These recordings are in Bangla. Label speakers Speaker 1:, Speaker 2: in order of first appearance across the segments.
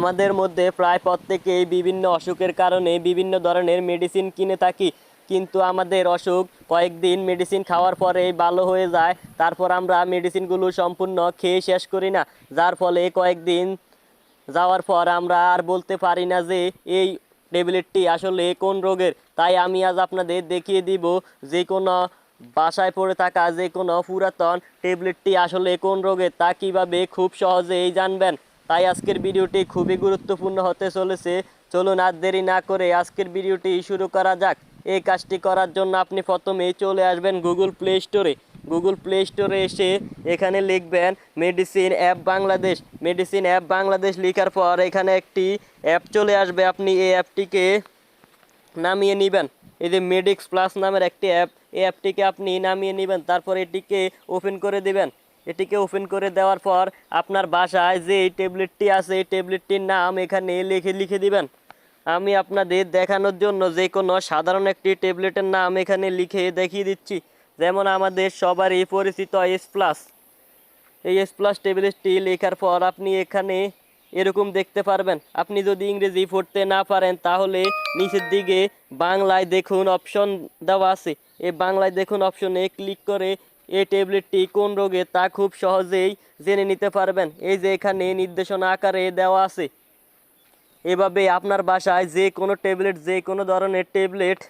Speaker 1: আমাদের মধ্যে প্রায় প্রত্যেকেই বিভিন্ন অসুখের কারণে বিভিন্ন ধরনের মেডিসিন কিনে থাকি। কিন্তু আমাদের অসুখ কয়েকদিন মেডিসিন খাওয়ার পরেই ভালো হয়ে যায়, তারপর আমরা মেডিসিনগুলো সম্পূর্ণ খেয়ে শেষ করি না। যার ফলে কয়েকদিন যাওয়ার পর আমরা আর বলতে পারি না যে এই ট্যাবলেটটি আসলে কোন রোগের। তাই আমি আজ আপনাদের দেখিয়ে দিব যে কোনো বাসায় পড়ে থাকা যে কোনো পুরাতন ট্যাবলেটটি আসলে কোন রোগের, তা কীভাবে খুব সহজেই জানবেন। তাই আজকের ভিডিওটি খুবই গুরুত্বপূর্ণ হতে চলেছে। চলুন আর দেরি না করে আজকের ভিডিওটি শুরু করা যাক। এই কাজটি করার জন্য আপনি প্রথমেই চলে আসবেন গুগল প্লে স্টোরে গুগল প্লে স্টোরে এসে এখানে লিখবেন medicine app Bangladesh medicine app Bangladesh লেখার পর এখানে একটি অ্যাপ চলে আসবে। আপনি এই অ্যাপটিকে নামিয়ে নেবেন। এই যে মেডিক্স প্লাস নামের একটি অ্যাপ। এই অ্যাপটিকে আপনি নামিয়ে নেবেন। তারপর এটিকে ওপেন করে দিবেন। এটিকে ওপেন করে দেওয়ার পর আপনার বাসায় যে এই ট্যাবলেটটি আছে, এই ট্যাবলেটটির নাম এখানে লিখে লিখে দিবেন। আমি আপনাদের দেখানোর জন্য যে কোনো সাধারণ একটি ট্যাবলেটের নাম এখানে লিখে দেখিয়ে দিচ্ছি। যেমন আমাদের সবারই পরিচিত এস প্লাস এই এস প্লাস ট্যাবলেটটি লেখার পর আপনি এখানে এরকম দেখতে পারবেন। আপনি যদি ইংরেজি পড়তে না পারেন, তাহলে নিচের দিকে বাংলায় দেখুন অপশন দেওয়া আছে। এই বাংলায় দেখুন অপশনে ক্লিক করে এই ট্যাবলেটটি কোন রোগে তা খুব সহজেই জেনে নিতে পারবেন। এই যে এখানে নির্দেশনা আকারে দেওয়া আছে। এভাবে আপনার বাসায় যে কোনো ট্যাবলেট, যে কোনো ধরনের ট্যাবলেট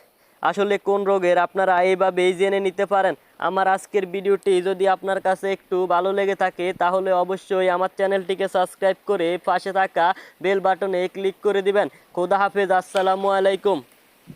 Speaker 1: আসলে কোন রোগের আপনারা এইভাবেই জেনে নিতে পারেন। আমার আজকের ভিডিওটি যদি আপনার কাছে একটু ভালো লেগে থাকে, তাহলে অবশ্যই আমার চ্যানেলটিকে সাবস্ক্রাইব করে পাশে থাকা বেল বাটনে ক্লিক করে দিবেন। খোদা হাফেজ, আসসালামু আলাইকুম।